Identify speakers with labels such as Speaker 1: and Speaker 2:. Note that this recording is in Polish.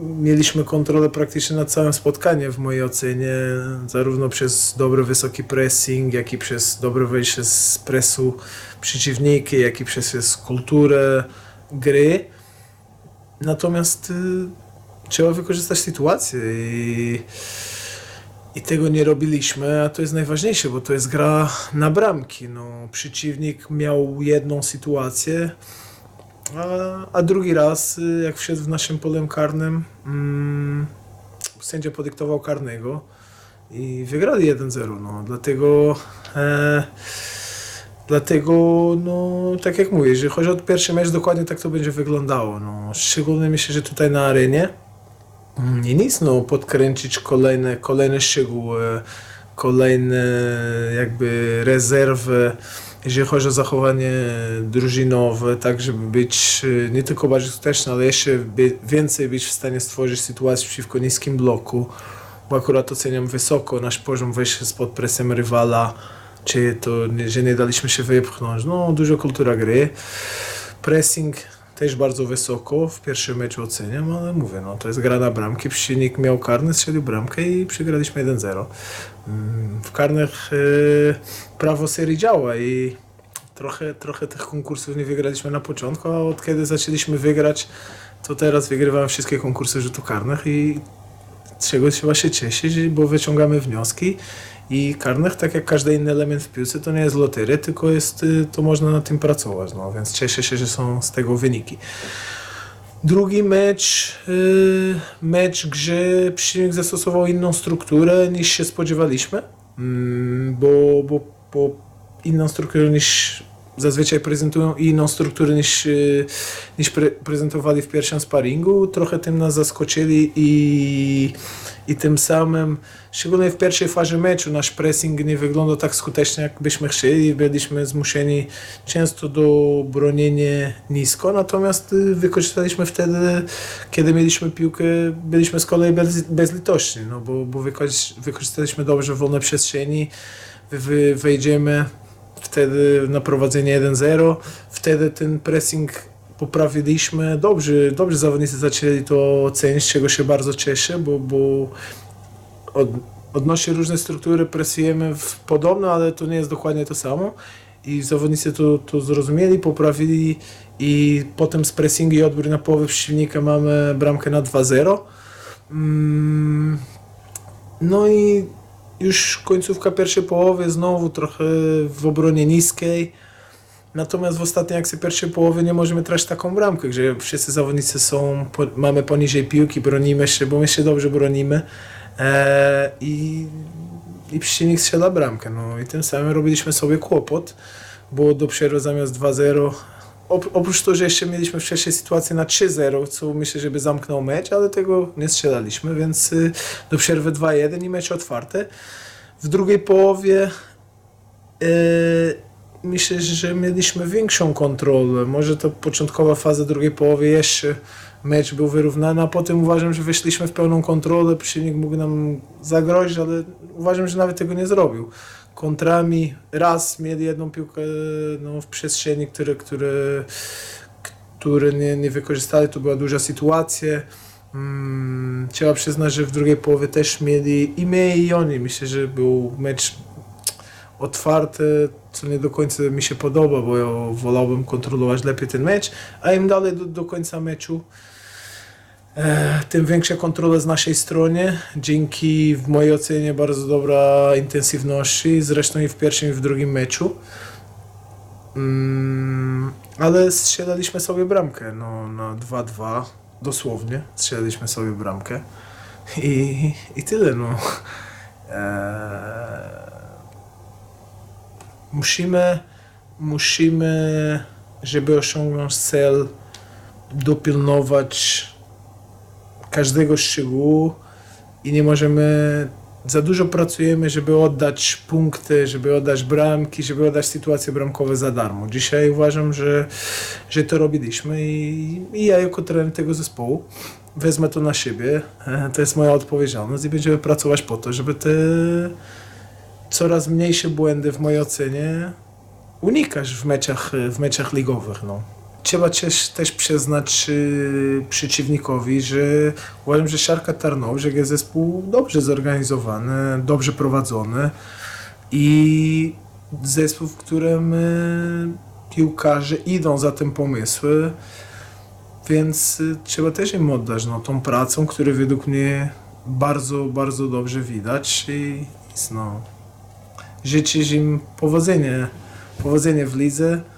Speaker 1: mieliśmy kontrolę praktycznie nad całym spotkaniem w mojej ocenie, zarówno przez dobry wysoki pressing, jak i przez dobre wejście z presu przeciwnika, jak i przez kulturę gry. Natomiast y, trzeba wykorzystać sytuację i, i tego nie robiliśmy, a to jest najważniejsze, bo to jest gra na bramki. No, przeciwnik miał jedną sytuację, a, a drugi raz, y, jak wszedł w naszym polem karnym, mm, sędzia podyktował karnego i wygrali 1-0. No, dlatego, e, dlatego, no, tak jak mówię, jeżeli chodzi o pierwszy mecz, dokładnie tak to będzie wyglądało. No, szczególnie myślę, że tutaj na arenie. Mm, I nic, no, podkręcić kolejne, kolejne szczegóły, kolejne jakby rezerwy, jeżeli chodzi o zachowanie drużynowe, tak żeby być e, nie tylko bardziej skuteczny, ale jeszcze więcej być w stanie stworzyć sytuację przeciwko niskim bloku, bo akurat oceniam wysoko nasz poziom wejścia spod presją rywala, czy to, że nie daliśmy się wypchnąć, no dużo kultura gry, pressing też bardzo wysoko w pierwszym meczu oceniam, ale mówię, no to jest gra na bramki, przeciwnik miał karny, strzelił bramkę i przegraliśmy 1-0. Mm, W karnych e, prawo serii działa i trochę, trochę tych konkursów nie wygraliśmy na początku, a od kiedy zaczęliśmy wygrać, to teraz wygrywamy wszystkie konkursy rzutów karnych i z czego trzeba się cieszyć, bo wyciągamy wnioski i karnych, tak jak każdy inny element w piłce, to nie jest loteria, tylko jest, y, to można na tym pracować, no więc cieszę się, że są z tego wyniki. Drugi mecz, y, mecz, gdzie przeciwnik zastosował inną strukturę niż się spodziewaliśmy, mm, bo, bo, bo inną strukturę niż zazwyczaj prezentują inną strukturę niż, y, niż pre, prezentowali w pierwszym sparingu. Trochę tym nas zaskoczyli i, i tym samym, szczególnie w pierwszej fazie meczu, nasz pressing nie wyglądał tak skutecznie, jak byśmy chcieli. Byliśmy zmuszeni często do bronienia nisko, natomiast y, wykorzystaliśmy wtedy, kiedy mieliśmy piłkę, byliśmy z kolei bez, bezlitośni, no bo, bo wykorzy- wykorzystaliśmy dobrze wolne przestrzeni, wy, wejdziemy wtedy na prowadzenie 1-0, wtedy ten pressing poprawiliśmy, dobrze, dobrze zawodnicy zaczęli to ocenić, czego się bardzo cieszę, bo, bo od, odnośnie różne struktury presujemy w podobne, ale to nie jest dokładnie to samo. I zawodnicy to, to zrozumieli, poprawili i potem z pressingu i odbiór na połowę przeciwnika mamy bramkę na 2-0. Mm, no i już końcówka pierwszej połowy znowu trochę w obronie niskiej. Natomiast w ostatniej akcji pierwszej połowy nie możemy tracić taką bramkę, gdzie wszyscy zawodnicy są, po, mamy poniżej piłki, bronimy się, bo my się dobrze bronimy e, i, i przeciwnik strzela bramkę. No i tym samym robiliśmy sobie kłopot, bo do przerwy zamiast 2-0 op- oprócz tego, że jeszcze mieliśmy wcześniej sytuację na 3-0, co myślę, żeby zamknął mecz, ale tego nie strzelaliśmy, więc y, do przerwy 2-1 i mecz otwarty. W drugiej połowie y, myślę, że mieliśmy większą kontrolę. Może to początkowa faza drugiej połowy jeszcze mecz był wyrównany, a potem uważam, że weszliśmy w pełną kontrolę, przeciwnik mógł nam zagrozić, ale uważam, że nawet tego nie zrobił. Kontrami raz mieli jedną piłkę no, w przestrzeni, które, które, które nie, nie wykorzystali, to była duża sytuacja. Mm, trzeba przyznać, że w drugiej połowie też mieli i my i oni. Myślę, że był mecz otwarty, co nie do końca mi się podoba, bo ja wolałbym kontrolować lepiej ten mecz, a im dalej do, do końca meczu, tym większa kontrola z naszej strony. Dzięki w mojej ocenie bardzo dobra intensywności, zresztą i w pierwszym i w drugim meczu. Mm, ale strzelaliśmy sobie bramkę no, na 2-2, dosłownie strzelaliśmy sobie bramkę i, i tyle. No. Eee, musimy, musimy, żeby osiągnąć cel, dopilnować każdego szczegółu i nie możemy, za dużo pracujemy, żeby oddać punkty, żeby oddać bramki, żeby oddać sytuacje bramkowe za darmo. Dzisiaj uważam, że, że to robiliśmy i, i ja jako trener tego zespołu wezmę to na siebie, e, to jest moja odpowiedzialność i będziemy pracować po to, żeby te coraz mniejsze błędy w mojej ocenie unikasz w meczach, w meczach ligowych. No. Trzeba też, też przyznać y, przeciwnikowi, że uważam, że Siarka Tarnów jest zespół dobrze zorganizowany, dobrze prowadzony i zespół, w którym y, piłkarze idą za tym pomysły, więc y, trzeba też im oddać no, tą pracą, którą według mnie bardzo, bardzo dobrze widać i no, życzyć im powodzenia, powodzenia w lidze